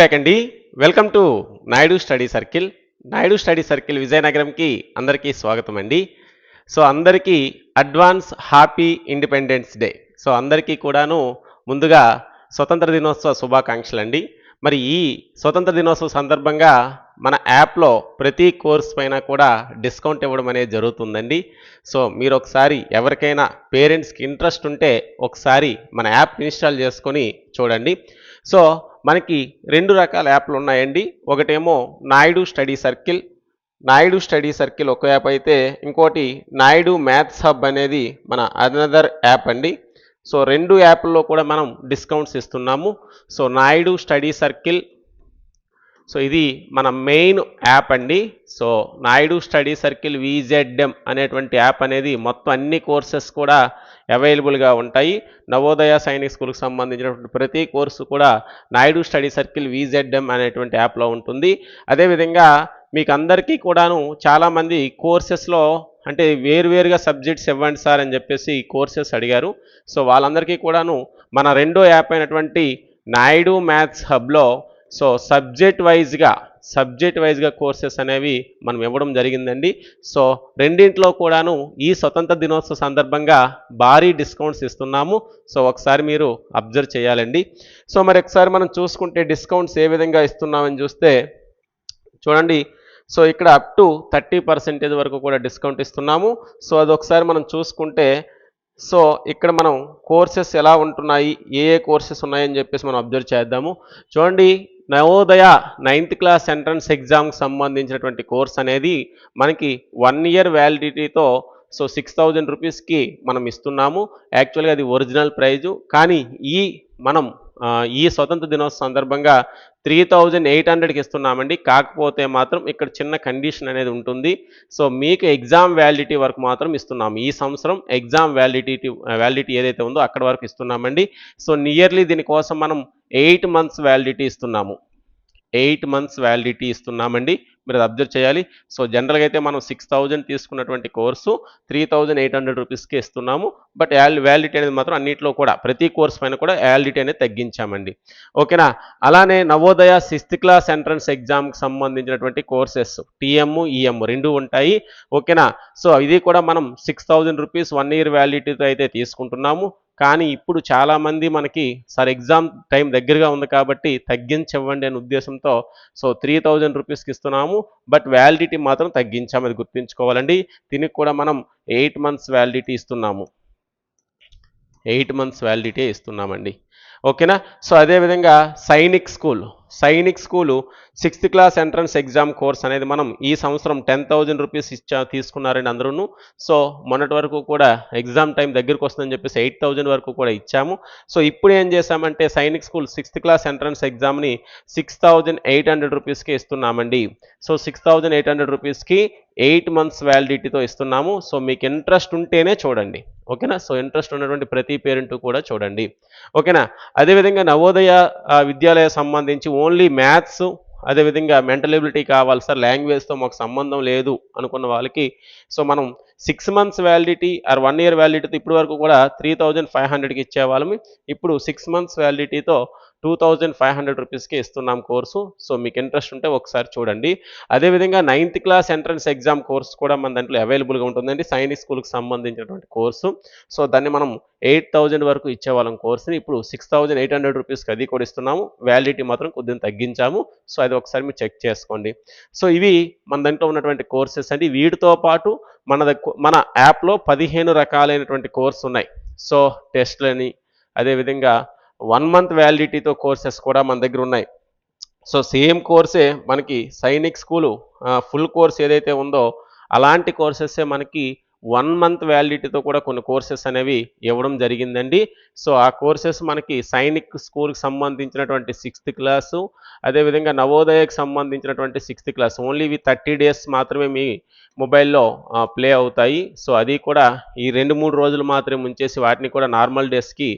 Back అండి. Welcome to Naidu study circle Naidu study circle విజయనగరంకి అందరికీ స్వాగతం అండి. సో అందరికీ advance happy Independence Day so అందరికీ కూడాను ముందుగా స్వతంత్ర దినోత్సవ శుభాకాంక్షలు అండి మరి ఈ స్వతంత్ర దినోత్సవ సందర్భంగా మన యాప్లో ప్రతి కోర్స్ పైన కూడా డిస్కౌంట్ ఇవ్వడం అనేది జరుగుతుందండి. సో మీరు ఒకసారి ఎవరికైనా పేరెంట్స్కి ఇంట్రెస్ట్ ఉంటే ఒకసారి మన యాప్ ఇన్స్టాల్ చేసుకొని చూడండి. సో మనకి రెండు రకాల యాప్లు ఉన్నాయండి. ఒకటేమో Naidu study circle. Naidu study circle ఒక యాప్ అయితే ఇంకోటి నాయుడు మ్యాథ్స్ హబ్ అనేది మన అనదర్ యాప్ అండి. సో రెండు యాప్ల్లో కూడా మనం డిస్కౌంట్స్ ఇస్తున్నాము. So Naidu study circle. So ఇది మన మెయిన్ యాప్ అండి. So Naidu study circle VZM అనేటువంటి యాప్ అనేది మొత్తం అన్ని కోర్సెస్ కూడా అవైలబుల్గా ఉంటాయి. నవోదయ సైనిక్ స్కూల్కి సంబంధించినటువంటి ప్రతి కోర్సు కూడా నాయుడు స్టడీ సర్కిల్ విజెడ్ఎం అనేటువంటి యాప్లో ఉంటుంది. అదేవిధంగా మీకు అందరికీ కూడాను చాలామంది కోర్సెస్లో అంటే వేరువేరుగా సబ్జెక్ట్స్ ఇవ్వండి సార్ అని చెప్పేసి కోర్సెస్ అడిగారు. సో వాళ్ళందరికీ కూడాను మన రెండో యాప్ అయినటువంటి నాయుడు మ్యాథ్స్ హబ్లో సో సబ్జెక్ట్ వైజ్గా సబ్జెక్ట్ వైజ్గా కోర్సెస్ అనేవి మనం ఇవ్వడం జరిగిందండి. సో రెండింట్లో కూడాను ఈ స్వతంత్ర దినోత్సవ సందర్భంగా భారీ డిస్కౌంట్స్ ఇస్తున్నాము. సో ఒకసారి మీరు అబ్జర్వ్ చేయాలండి. సో మరి ఒకసారి మనం చూసుకుంటే డిస్కౌంట్స్ ఏ విధంగా ఇస్తున్నామని చూస్తే చూడండి. సో ఇక్కడ అప్ టు థర్టీ పర్సెంటేజ్ వరకు కూడా డిస్కౌంట్ ఇస్తున్నాము. సో అది ఒకసారి మనం చూసుకుంటే సో ఇక్కడ మనం కోర్సెస్ ఎలా ఉంటున్నాయి ఏ ఏ కోర్సెస్ ఉన్నాయని చెప్పేసి మనం అబ్జర్వ్ చేద్దాము. చూడండి నవోదయ నైన్త్ క్లాస్ ఎంట్రన్స్ ఎగ్జామ్కి సంబంధించినటువంటి కోర్స్ అనేది మనకి వన్ ఇయర్ వ్యాలిడిటీతో సో సిక్స్ థౌజండ్ రూపీస్కి మనం ఇస్తున్నాము. యాక్చువల్గా అది ఒరిజినల్ ప్రైజు కానీ ఈ మనం ఈ స్వతంత్ర దినోత్సవ సందర్భంగా త్రీ థౌజండ్ ఎయిట్ హండ్రెడ్కి ఇస్తున్నామండి. కాకపోతే మాత్రం ఇక్కడ చిన్న కండిషన్ అనేది ఉంటుంది. సో మీకు ఎగ్జామ్ వ్యాలిడిటీ వరకు మాత్రం ఇస్తున్నాము. ఈ సంవత్సరం ఎగ్జామ్ వ్యాలిడిటీ వ్యాలిడిటీ ఏదైతే ఉందో అక్కడ వరకు ఇస్తున్నామండి. సో నియర్లీ దీనికోసం మనం ఎయిట్ మంత్స్ వ్యాలిడిటీ ఇస్తున్నాము. ఎయిట్ మంత్స్ వ్యాలిడిటీ ఇస్తున్నామండి. మీరు అది అబ్జర్వ్ చేయాలి. సో జనరల్గా అయితే మనం సిక్స్ థౌజండ్ తీసుకున్నటువంటి course three thousand eight hundred రూపీస్కి ఇస్తున్నాము. బట్ వ్యాలిడిటీ అనేది మాత్రం అన్నింటిలో కూడా ప్రతి కోర్స్ పైన కూడా వ్యాలిడిటీ అనేది తగ్గించామండి. ఓకేనా? అలానే నవోదయ సిక్స్త్ క్లాస్ ఎంట్రన్స్ ఎగ్జామ్కి సంబంధించినటువంటి కోర్సెస్ టీఎం ఈఎం రెండు ఉంటాయి. ఓకేనా? సో ఇది కూడా మనం six thousand rupees one year వ్యాలిడిటీతో అయితే తీసుకుంటున్నాము. కానీ ఇప్పుడు చాలామంది మనకి సార్ ఎగ్జామ్ టైం దగ్గరగా ఉంది కాబట్టి తగ్గించివ్వండి అనే ఉద్దేశంతో సో త్రీ థౌజండ్ రూపీస్కి ఇస్తున్నాము బట్ వ్యాలిడిటీ మాత్రం తగ్గించాము అది గుర్తుంచుకోవాలండి. దీనికి కూడా మనం ఎయిట్ మంత్స్ వ్యాలిడిటీ ఇస్తున్నాము. ఎయిట్ మంత్స్ వ్యాలిడిటీ ఇస్తున్నామండి. ఓకేనా? సో అదేవిధంగా Sainik school. Sainik school sixth class entrance exam course అనేది మనం ఈ సంవత్సరం టెన్ థౌజండ్ రూపీస్ ఇచ్చా తీసుకున్నారండి అందరూ సో మొన్నటి వరకు కూడా ఎగ్జామ్ టైం దగ్గరకు వస్తుందని చెప్పేసి ఎయిట్ థౌజండ్ వరకు కూడా ఇచ్చాము. సో ఇప్పుడు ఏం చేశామంటే Sainik school sixth class entrance ఎగ్జామ్ని six thousand eight hundred రూపీస్కి ఇస్తున్నామండి. So six thousand eight hundred రూపీస్కి ఎయిట్ మంత్స్ వ్యాలిడిటీతో ఇస్తున్నాము. సో మీకు ఇంట్రెస్ట్ ఉంటేనే చూడండి. ఓకేనా? సో ఇంట్రెస్ట్ ఉన్నటువంటి ప్రతి పేరెంట్ కూడా చూడండి. ఓకేనా? అదేవిధంగా నవోదయ విద్యాలయ సంబంధించి ఓన్లీ మ్యాథ్స్ అదేవిధంగా మెంటల్ ఎబిలిటీ కావాలి సార్ లాంగ్వేజ్తో మాకు సంబంధం లేదు అనుకున్న వాళ్ళకి. సో మనం six months validity or one year వ్యాలిడిటీతో ఇప్పటి వరకు కూడా త్రీ థౌజండ్ ఫైవ్ హండ్రెడ్కి ఇచ్చేవాళ్ళమి ఇప్పుడు సిక్స్ మంత్స్ వ్యాలిడిటీతో టూ థౌజండ్ ఫైవ్ హండ్రెడ్ రూపీస్కి ఇస్తున్నాం కోర్సు. సో మీకు ఇంట్రెస్ట్ ఉంటే ఒకసారి చూడండి. అదేవిధంగా ninth class entrance exam course కూడా మన దాంట్లో అవైలబుల్గా ఉంటుందండి. సైనిక్ స్కూల్కి సంబంధించినటువంటి కోర్సు. సో దాన్ని మనం ఎయిట్ థౌజండ్ వరకు ఇచ్చేవాళ్ళం కోర్సుని. ఇప్పుడు సిక్స్ థౌజండ్ ఎయిట్ హండ్రెడ్ రూపీస్కి అది కూడా ఇస్తున్నాము. వ్యాలిడిటీ మాత్రం కొద్దిగా తగ్గించాము. సో అది ఒకసారి మీరు చెక్ చేసుకోండి. సో ఇవి మన దాంట్లో ఉన్నటువంటి కోర్సెస్ అండి. వీటితో పాటు మన మన యాప్లో పదిహేను రకాలైనటువంటి కోర్స్ ఉన్నాయి. సో టెస్ట్లని అదేవిధంగా వన్ మంత్ వ్యాలిడిటీతో కోర్సెస్ కూడా మన దగ్గర ఉన్నాయి. సో సేమ్ కోర్సే మనకి సైనిక్ స్కూలు ఫుల్ కోర్స్ ఏదైతే ఉందో అలాంటి కోర్సెస్ మనకి వన్ మంత్ వ్యాలిడిటీతో కూడా కొన్ని కోర్సెస్ అనేవి ఇవ్వడం జరిగిందండి. సో ఆ కోర్సెస్ మనకి సైనిక్ స్కూల్కి సంబంధించినటువంటి సిక్స్త్ క్లాసు అదేవిధంగా నవోదయకు సంబంధించినటువంటి సిక్స్త్ క్లాస్. ఓన్లీ ఇవి థర్టీ డేస్ మాత్రమే మీ మొబైల్లో ప్లే అవుతాయి. సో అది కూడా ఈ రెండు మూడు రోజులు మాత్రమే ఉంచేసి వాటిని కూడా నార్మల్ డేస్కి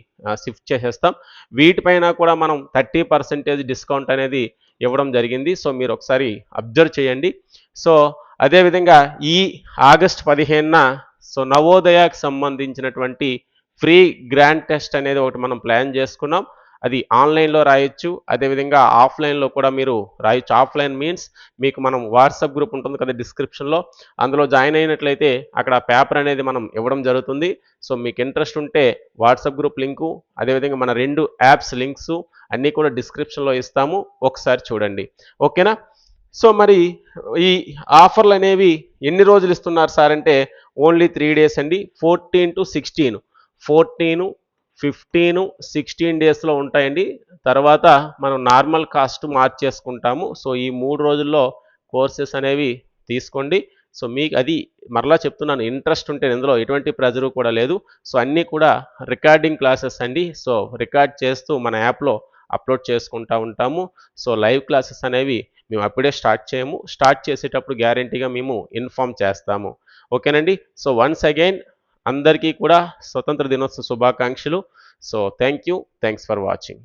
షిఫ్ట్ చేసేస్తాం. వీటిపైన కూడా మనం థర్టీ పర్సెంటేజ్ డిస్కౌంట్ అనేది ఇవ్వడం జరిగింది. సో మీరు ఒకసారి అబ్జర్వ్ చేయండి. సో అదేవిధంగా ఈ ఆగస్ట్ పదిహేనున సో నవోదయకు సంబంధించినటువంటి ఫ్రీ గ్రాండ్ టెస్ట్ అనేది ఒకటి మనం ప్లాన్ చేసుకున్నాం. అది ఆన్లైన్లో రాయొచ్చు. అదేవిధంగా ఆఫ్లైన్లో కూడా మీరు రాయొచ్చు. ఆఫ్లైన్ మీన్స్ మీకు మనం వాట్సాప్ గ్రూప్ ఉంటుంది కదా డిస్క్రిప్షన్లో. అందులో జాయిన్ అయినట్లయితే అక్కడ పేపర్ అనేది మనం ఇవ్వడం జరుగుతుంది. సో మీకు ఇంట్రెస్ట్ ఉంటే వాట్సాప్ గ్రూప్ లింకు అదేవిధంగా మన రెండు యాప్స్ లింక్స్ అన్నీ కూడా డిస్క్రిప్షన్లో ఇస్తాము. ఒకసారి చూడండి. ఓకేనా? సో మరి ఈ ఆఫర్లు అనేవి ఎన్ని రోజులు ఇస్తున్నారు సార్ అంటే ఓన్లీ త్రీ డేస్ అండి. Fourteen to sixteen. Fourteen fifteen sixteen డేస్లో ఉంటాయండి. తర్వాత మనం నార్మల్ కాస్ట్ మార్చేసుకుంటాము. సో ఈ మూడు రోజుల్లో కోర్సెస్ అనేవి తీసుకోండి. సో మీకు అది మరలా చెప్తున్నాను ఇంట్రెస్ట్ ఉంటే ఇందులో ఎటువంటి ప్రెజరు కూడా లేదు. సో అన్నీ కూడా రికార్డింగ్ క్లాసెస్ అండి. సో రికార్డ్ చేస్తూ మన యాప్లో అప్లోడ్ చేసుకుంటూ ఉంటాము. సో లైవ్ క్లాసెస్ అనేవి మేము అప్పుడే స్టార్ట్ చేయము. స్టార్ట్ చేసేటప్పుడు గ్యారంటీగా మేము ఇన్ఫామ్ చేస్తాము. ఓకేనండి? సో వన్స్ అగైన్ అందరికీ కూడా స్వతంత్ర దినోత్సవ శుభాకాంక్షలు. So thank you thanks for watching